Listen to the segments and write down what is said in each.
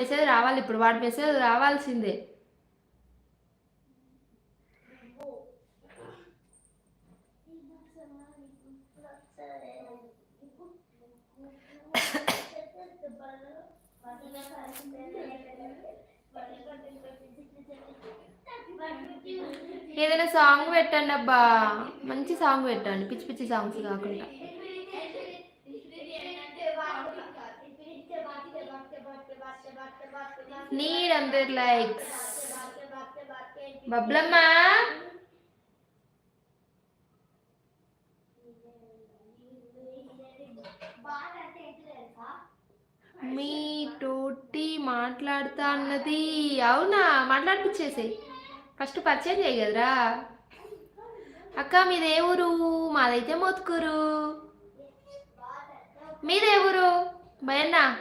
Message రావాలి ఇప్పుడు వాడి మెసేజ్ రావాల్సిందే. ఏదైనా సాంగ్ పెట్టండి అబ్బా. మంచి సాంగ్ పెట్టండి. పిచ్చి పిచ్చి సాంగ్స్ కాకుండా. Need under లైక్స్ బబ్లమ్మా మీ తోటి మాట్లాడుతా అన్నది. అవునా? మాట్లాడిపించేసి ఫస్ట్ పరిచయం చేయి కదరా. అక్క మీదే ఊరు? మాదైతే మోతుకూరు. మీదే ఊరు? భయన్నా?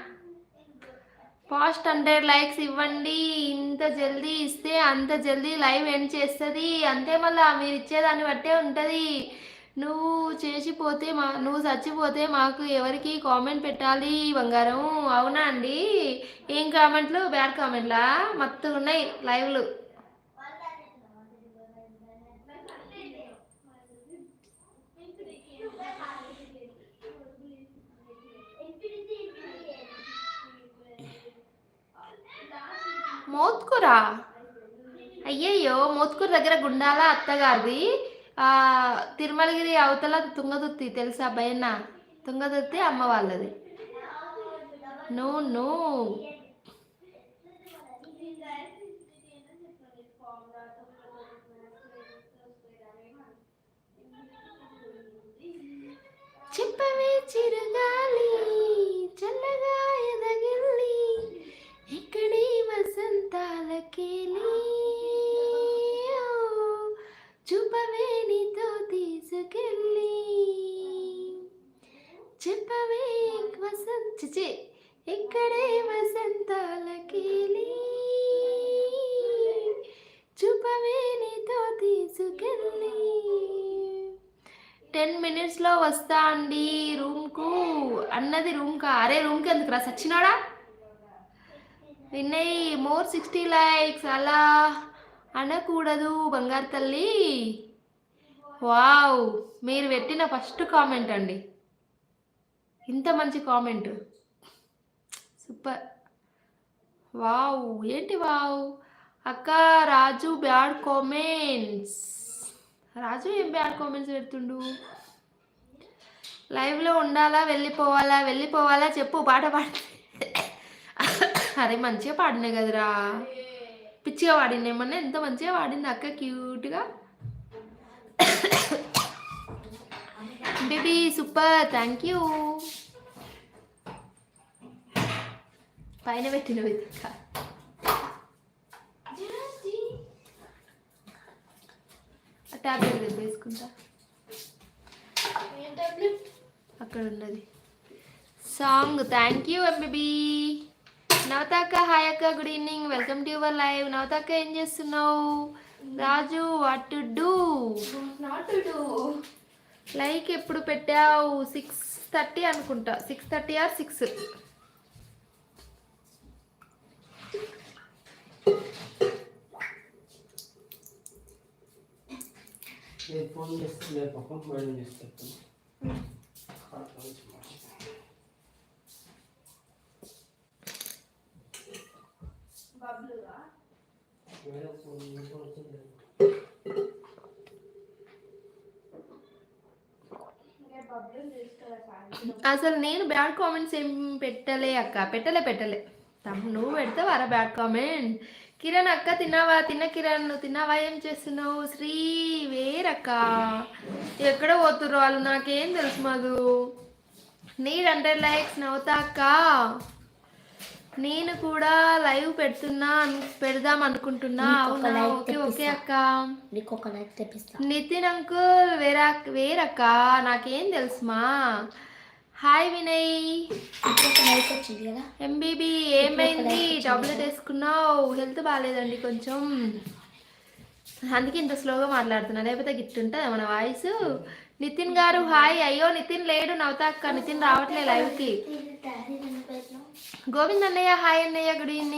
ఫాస్ట్ హండ్రెడ్ లైక్స్ ఇవ్వండి ఇంత జల్దీ ఇస్తే అంత జల్దీ లైవ్ ఎండ్ చేస్తుంది. అంతే మళ్ళా మీరు ఇచ్చేదాన్ని బట్టే ఉంటుంది. నువ్వు చేసిపోతే మా నువ్వు చచ్చిపోతే మాకు ఎవరికి కామెంట్ పెట్టాలి బంగారం? అవునా అండి? ఏం కామెంట్లు? బ్యాడ్ కామెంట్లా? మత్తు ఉన్నాయి లైవ్లు. మోత్కూరా? అయ్యయ్యో మోత్కూరు దగ్గర గుండాల అత్తగారిది. తిరుమలగిరి అవతల తుంగదుర్తి తెలుసా భయన్న తుంగదుర్తి అమ్మ వాళ్ళది. No no. చెప్పవే చిరుగాలి. చెప్పవే వసంత. ఇక్కడే వసంతాలకేలి చూపవే నీతో తీసుకెళ్ళి. టెన్ మినిట్స్లో వస్తా అండి రూమ్కు. అన్నది రూమ్కా? అరే రూమ్కి ఎందుకు రా సచ్చినాడా? విన్నయ్ మోర్ సిక్స్టీ లైక్స్. అలా అనకూడదు బంగారు తల్లి. వావ్. మీరు పెట్టిన ఫస్ట్ కామెంట్ అండి. ఇంత మంచి కామెంట్. సూపర్. వావ్. ఏంటి వావ్? అక్క రాజు బ్యాడ్ కామెంట్స్. రాజు ఏం బ్యాడ్ కామెంట్స్ పెడుతుండు? లైవ్లో ఉండాలా వెళ్ళిపోవాలా వెళ్ళిపోవాలా? చెప్పు పాట పాడు అరే మంచిగా పాడినా కదరా. పిచ్చిగా పాడింది ఏమన్నా ఎంత మంచిగా పాడింది అక్క క్యూట్గా. Baby super. థ్యాంక్ యూ పైన పెట్టిన వెతిక ట్యాబ్లెట్ వేసుకుంటా. అక్కడ ఉన్నది. సాంగ్ థ్యాంక్ యూ ఎంబీబీ నవతాక్క హాయ్ అక్క good evening. Welcome to your live. నవతాక్క ఏం చేస్తున్నావు? Raju what to do? Not to like ఎప్పుడు పెట్టావు? సిక్స్ థర్టీ అనుకుంటా. Six thirty or six? నేను ఫోన్ చేస్తే నేను పక్కన మేడం మేడం ఫోన్ అసలు నేను బ్యాడ్ కామెంట్స్ ఏం పెట్టలే అక్క. పెట్టలే పెట్టలే. తమ్ముడు నువ్వు పెడితే వర బ్యాడ్ కామెంట్. కిరణ్ అక్క తిన్నావా? తిన్న కిరణ్ నువ్వు తిన్నావా? ఏం చేస్తున్నావు? శ్రీ వేరక్క. ఎక్కడ పోతుర్రు వాళ్ళు? నాకేం తెలుసు మధు. నీడ్ హండ్రెడ్ లైక్స్ నవ్వుతా అక్క. నేను కూడా లైవ్ పెడుతున్నా అను- పెడదాం అనుకుంటున్నా. అవునా? Okay okay. అక్క. నితిన్ అంకుల్ వేరా వేరక్క. నాకేం తెలుసుమా? హాయ్ వినయ్. వచ్చింది కదా? ఎంబీబీ ఏమైంది? టాబ్లెట్ వేసుకున్నావు? హెల్త్ బాగాలేదండి కొంచెం. అందుకే ఇంత స్లోగా మాట్లాడుతున్నా. లేకపోతే గిట్టుంటుంది మన వాయిస్? నితిన్ గారు హాయ్. అయ్యో నితిన్ లేడు నవ్వుతా అక్క. నితిన్ రావట్లే లైవ్కి. గోవింద్ అన్నయ్య హాయ్ అన్నయ్య గుడ్ ఈవినింగ్